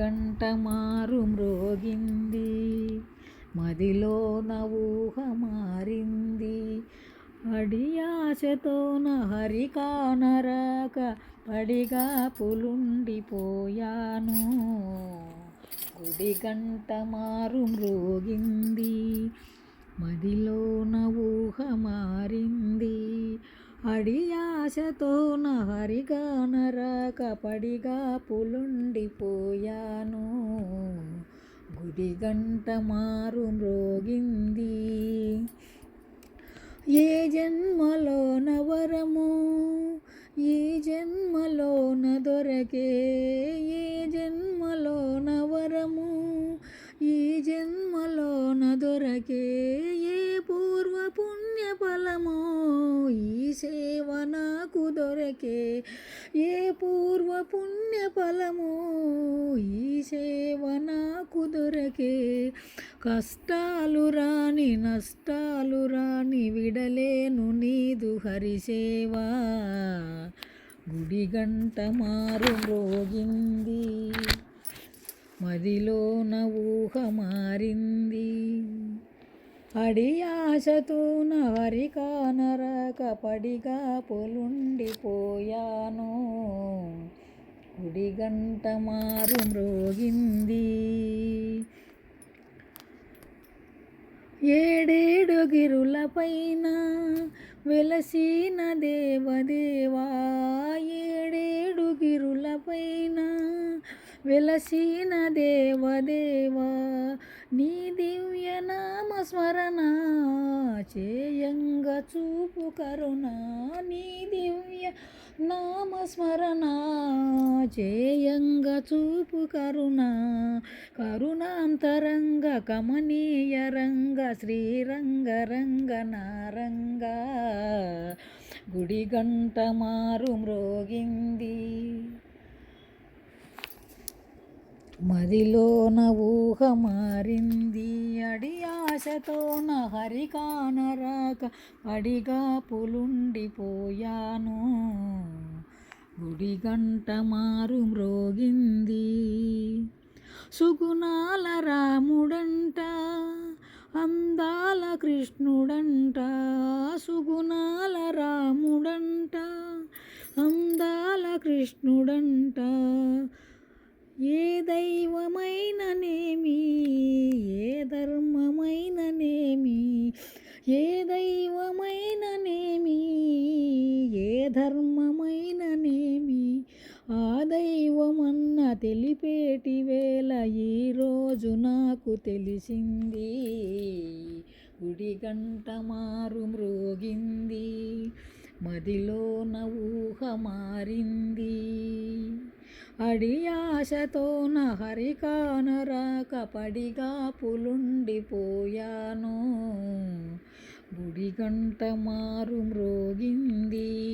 గంట మారు మ్రోగింది మదిలో ఊహ మారింది. అడియాశతో హరికానరాక పడిగా పులుండిపోయాను. గుడి గంట మారు మ్రోగింది మదిలో ఊహ మారింది. అడియాశతోన హరిగానరాక పడిగా పులుండిపోయాను. గుడిగంట మారు మ్రోగింది. ఏ జన్మలోన వరము ఈ జన్మలోన దొరకే ఏ నాకు ఏ పూర్వ పుణ్య ఫలమో ఈ సేవ నాకు దొరకే. కష్టాలు రాని నష్టాలు రాని విడలేను నీదు హరిసేవా. గుడి గంట మారు రోగింది మదిలోన ఊహ మారింది. అడి ఆశతోన హరికానరక పడిగా పొలుండిపోయాను గుడిగంట మారు మ్రోగింది. ఏడేడు గిరులపైన వెలసిన దేవదేవా ఏడేడు గిరులపైన వెలసిన దేవదేవా నీ దివ్యనా స్మరణ చేయంగ చూపు కరుణ నీ దివ్య నామస్మరణ చేయంగ చూపు కరుణ కరుణాంతరంగ కమనీయ రంగ శ్రీరంగ రంగ నారంగ. గుడి గంట మారు మ్రోగింది మదిలోన ఊహ మారింది. అడి ఆశతోన హరికానరాక అడిగా పులుండిపోయాను గుడి గంట మారు మ్రోగింది సుగుణాల రాముడంట అందాల కృష్ణుడంట సుగుణాల రాముడంట అందాల కృష్ణుడంట ఏ దైవమైననేమి? ఏ ధర్మమైననేమి? ఏ దైవమైననేమి? ఏ ధర్మమైననేమి? ఆ దైవమన్న తెలిపేటి వేళ ఈరోజు నాకు తెలిసింది. గుడి గంట మారు మ్రోగింది మదిలోన ఊహ మారింది. అడి ఆశతో నహరికానరాక పడిగా పులుండిపోయాను. గుడిగంట మారు మ్రోగింది